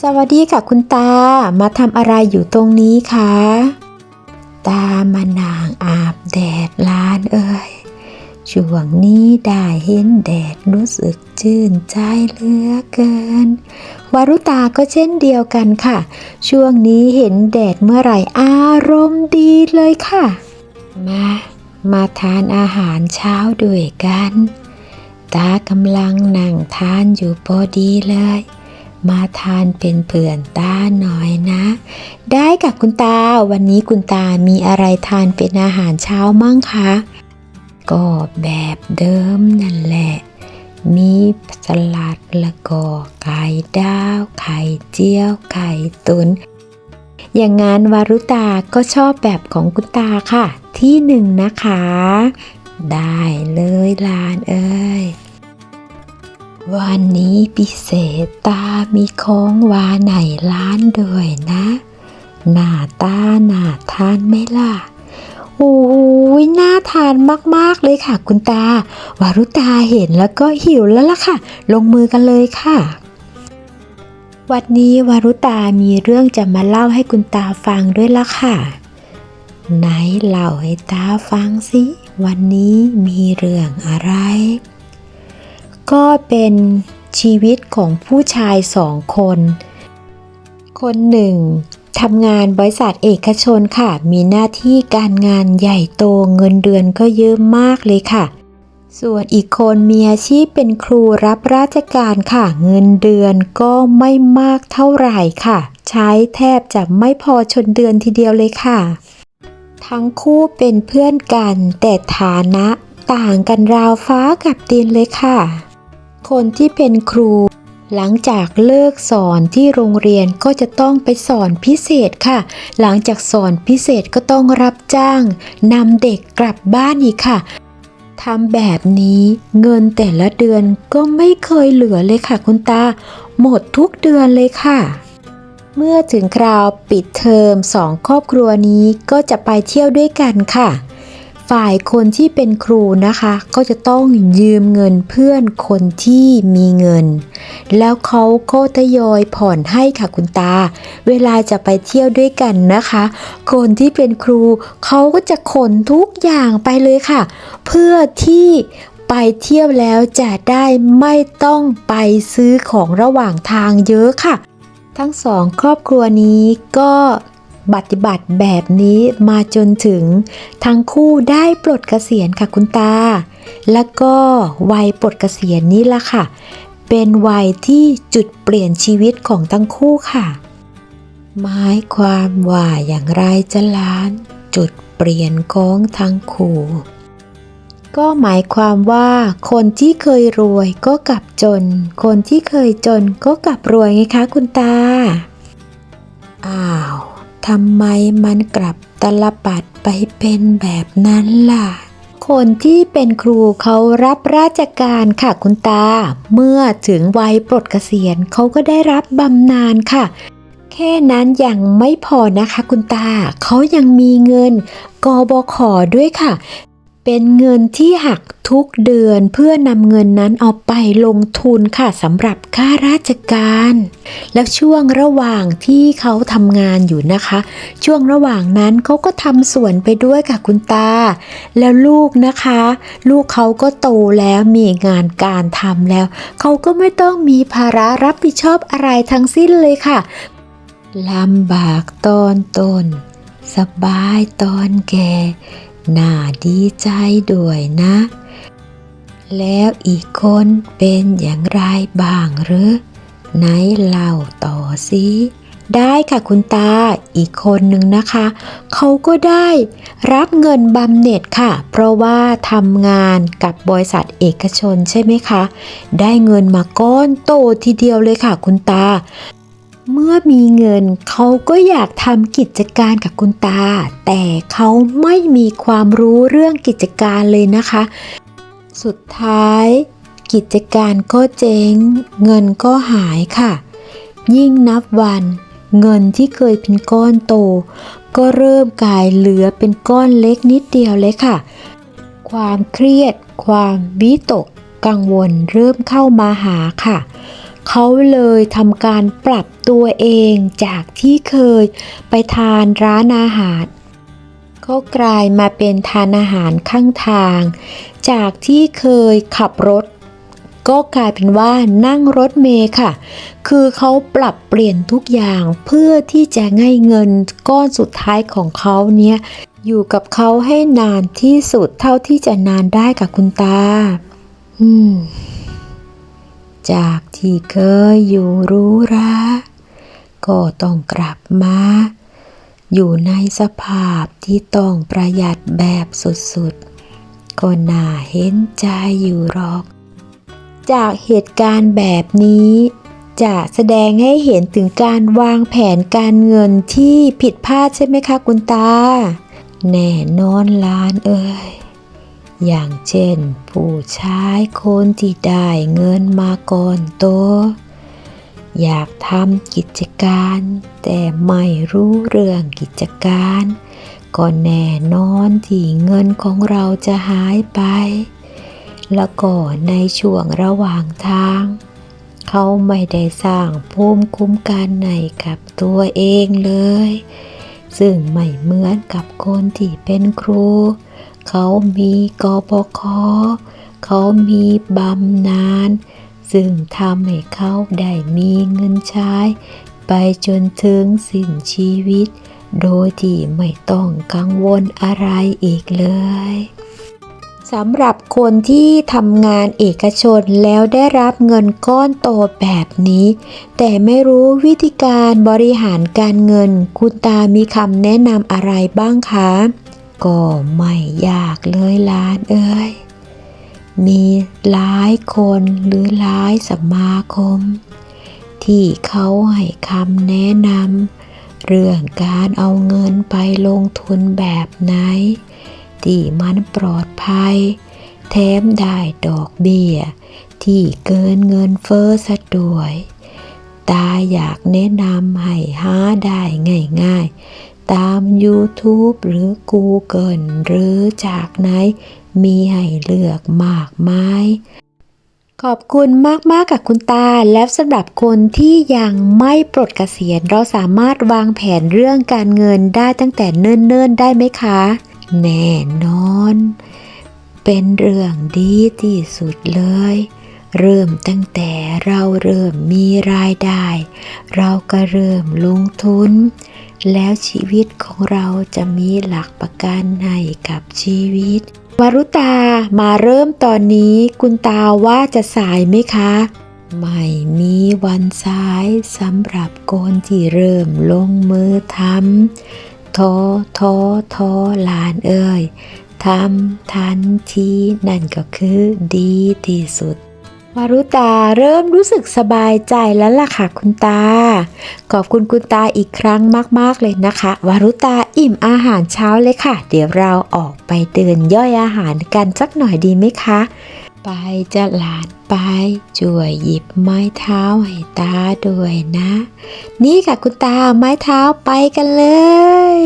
สวัสดีค่ะคุณตา มาทำอะไรอยู่ตรงนี้คะ ตามานางอาบแดดลานเอ่ย ช่วงนี้ได้เห็นแดดรู้สึกชื่นใจเหลือเกิน วารุตาก็เช่นเดียวกันค่ะ ช่วงนี้เห็นแดดเมื่อไหร่อารมณ์ดีเลยค่ะ มา มาทานอาหารเช้าด้วยกัน ตากำลังนั่งทานอยู่พอดีเลย มาทานเป็นเพื่อนตาหน่อยนะ ได้กับคุณตา วันนี้คุณตามีอะไรทานเป็นอาหารเช้ามั่งคะ ก็แบบเดิมนั่นแหละ มีสลัดล้วก็ไข่ดาว ไข่เจียว ไข่ตุน อย่างงั้นวารุตาก็ชอบแบบของคุณตาค่ะ ที่หนึ่งนะคะ ได้เลยลานเอ้ย วันนี้พิเศษตามีของหวานไหนร้านด้วยนะ หน้าตาหน้าทานไหมล่ะโอ้ยน่าทานมาก ๆ เลยค่ะ คุณตา วารุตาเห็นแล้วก็หิวแล้วล่ะค่ะ ลงมือกันเลยค่ะ วันนี้วารุตามีเรื่องจะมาเล่าให้คุณตาฟังด้วยล่ะค่ะ ไหนเล่าให้ตาฟังสิ วันนี้มีเรื่องอะไร ก็เป็นชีวิตของผู้ชายสองคน คนหนึ่งทำงานบริษัทเอกชนค่ะ มีหน้าที่การงานใหญ่โตเงินเดือนก็เยอะมากเลยค่ะ ส่วนอีกคนมีอาชีพเป็นครูรับราชการค่ะ เงินเดือนก็ไม่มากเท่าไหร่ค่ะ ใช้แทบจะไม่พอชนเดือนทีเดียวเลยค่ะ ทั้งคู่เป็นเพื่อนกันแต่ฐานะต่างกันราวฟ้ากับดินเลยค่ะ คนที่เป็นครู หลังจากเลิกสอนที่โรงเรียนก็จะต้องไปสอนพิเศษค่ะ หลังจากสอนพิเศษก็ต้องรับจ้างนำเด็กกลับบ้านอีกค่ะทำแบบนี้เงินแต่ละเดือนก็ไม่เคยเหลือเลยค่ะคุณตา หมดทุกเดือนเลยค่ะ เมื่อถึงคราวปิดเทอมสองครอบครัวนี้ก็จะไปเที่ยวด้วยกันค่ะ ฝ่ายคนที่เป็นครูนะคะ ก็จะต้องยืมเงินเพื่อนคนที่มีเงิน แล้วเขาก็ทยอยผ่อนให้ค่ะคุณตา เวลาจะไปเที่ยวด้วยกันนะคะ คนที่เป็นครูเขาก็จะขนทุกอย่างไปเลยค่ะ เพื่อที่ไปเที่ยวแล้วจะได้ไม่ต้องไปซื้อของระหว่างทางเยอะค่ะ ทั้งสองครอบครัวนี้ก็ ปฏิบัติแบบนี้มาจนถึงทั้งคู่ได้ปลดเกษียณค่ะคุณตา แล้วก็วัยปลดเกษียณนี้ละค่ะ เป็นวัยที่จุดเปลี่ยนชีวิตของทั้งคู่ค่ะ หมายความว่าอย่างไรจะล้าน จุดเปลี่ยนของทั้งคู่ก็หมายความว่าคนที่เคยรวยก็กลับจน คนที่เคยจนก็กลับรวยไงคะคุณตา อ้าว ทำไมมันกลับตลปัดไปเป็นแบบนั้นล่ะ คนที่เป็นครูเขารับราชการค่ะคุณตา เมื่อถึงวัยปลดเกษียณเขาก็ได้รับบำนาญค่ะ แค่นั้นยังไม่พอนะคะคุณตา เขายังมีเงินกบขด้วยค่ะ เป็นเงินที่หักทุกเดือนเพื่อนำเงินนั้นเอาไปลงทุนค่ะสำหรับค่าราชการ แล้วช่วงระหว่างที่เขาทำงานอยู่นะคะ ช่วงระหว่างนั้นเขาก็ทำสวนไปด้วยค่ะคุณตา แล้วลูกนะคะ ลูกเขาก็โตแล้วมีงานการทำแล้ว เขาก็ไม่ต้องมีภาระรับผิดชอบอะไรทั้งสิ้นเลยค่ะลำบากตอนต้นสบายตอนแก่ น่าดีใจด้วยนะ แล้วอีกคนเป็นอย่างไรบ้างหรือ ไหนเล่าต่อสิได้ค่ะคุณตาอีกคนหนึ่งนะคะ เขาก็ได้รับเงินบำเหน็จค่ะ เพราะว่าทำงานกับบริษัทเอกชนใช่ไหมคะ ได้เงินมาก้อนโตทีเดียวเลยค่ะคุณตา เมื่อมีเงินเขาก็อยากทำกิจการกับคุณตา แต่เขาไม่มีความรู้เรื่องกิจการเลยนะคะ สุดท้าย กิจการก็เจ๊ง เงินก็หายค่ะ ยิ่งนับวัน เงินที่เคยเป็นก้อนโต ก็เริ่มกลายเหลือเป็นก้อนเล็กนิดเดียวเลยค่ะ ความเครียด ความวิตกกังวลเริ่มเข้ามาหาค่ะ เขาเลยทำการปรับตัวเองจากที่เคยไปทานร้านอาหารก็กลายมาเป็นทานอาหารข้างทาง จากที่เคยขับรถ ก็กลายเป็นว่านั่งรถเมล์ค่ะ คือเขาปรับเปลี่ยนทุกอย่างเพื่อที่จะให้เงินก้อนสุดท้ายของเขาเนี่ยอยู่กับเขาให้นานที่สุดเท่าที่จะนานได้กับคุณตา อืม จากที่เคยอยู่รู้ราก็ต้องกลับมา อยู่ในสภาพที่ต้องประหยัดแบบสุดๆ ก็น่าเห็นใจอยู่หรอก จากเหตุการณ์แบบนี้จะแสดงให้เห็นถึงการวางแผนการเงินที่ผิดพลาดใช่ไหมคะคุณตา แน่นอนล้านเอ่ย อย่างเช่น ผู้ชายคนที่ได้เงินมาก่อนโต อยากทำกิจการ แต่ไม่รู้เรื่องกิจการ ก็แน่นอนที่เงินของเราจะหายไป แล้วก็ในช่วงระหว่างทาง เขาไม่ได้สร้างภูมิคุ้มกันในกับตัวเองเลย ซึ่งไม่เหมือนกับคนที่เป็นครู เขามีกปคเขามีบำนาญซึ่งทำให้เขาได้มีเงินใช้ ไปจนถึงสิ้นชีวิต โดยที่ไม่ต้องกังวลอะไรอีกเลยสำหรับคนที่ทำงานเอกชนแล้วได้รับเงินก้อนโตแบบนี้ แต่ไม่รู้วิธีการบริหารการเงิน คุณตามีคำแนะนำอะไรบ้างคะ ก็ไม่ยากเลยหลานเอ้ย มีหลายคนหรือหลายสมาคม ที่เขาให้คำแนะนำเรื่องการเอาเงินไปลงทุนแบบไหน ที่มันปลอดภัย แถมได้ดอกเบี้ย ที่เกินเงินเฟ้อซะด้วยตาอยากแนะนำให้หาได้ง่ายๆ ตาม YouTube หรือ Google หรือจากไหน มีให้เลือกมากมายขอบคุณมาก ๆ กับคุณตา แล้วสำหรับคนที่ยังไม่ปลดเกษียณ เราสามารถวางแผนเรื่องการเงินได้ตั้งแต่เนิ่น ๆ ได้ไหมคะ แน่นอน เป็นเรื่องดีที่สุดเลย เริ่มตั้งแต่เราเริ่มมีรายได้ เราก็เริ่มลงทุน แล้วชีวิตของเราจะมีหลักประกันให้กับชีวิต วารุตามาเริ่มตอนนี้คุณตาว่าจะสายไหมคะ ไม่มีวันสายสำหรับคนที่เริ่มลงมือทำท้อท้อท้อลานเอ่ยทำทันทีนั่นก็คือดีที่สุด วารุตาเริ่มรู้สึกสบายใจแล้วล่ะค่ะคุณตา ขอบคุณคุณตาอีกครั้งมาก ๆ เลยนะคะ วารุตาอิ่มอาหารเช้าเลยค่ะ เดี๋ยวเราออกไปเดินย่อยอาหารกันสักหน่อยดีไหมคะ ไปจะหลานไปช่วยหยิบไม้เท้าให้ตาด้วยนะ นี่ค่ะคุณตาไม้เท้าไปกันเลย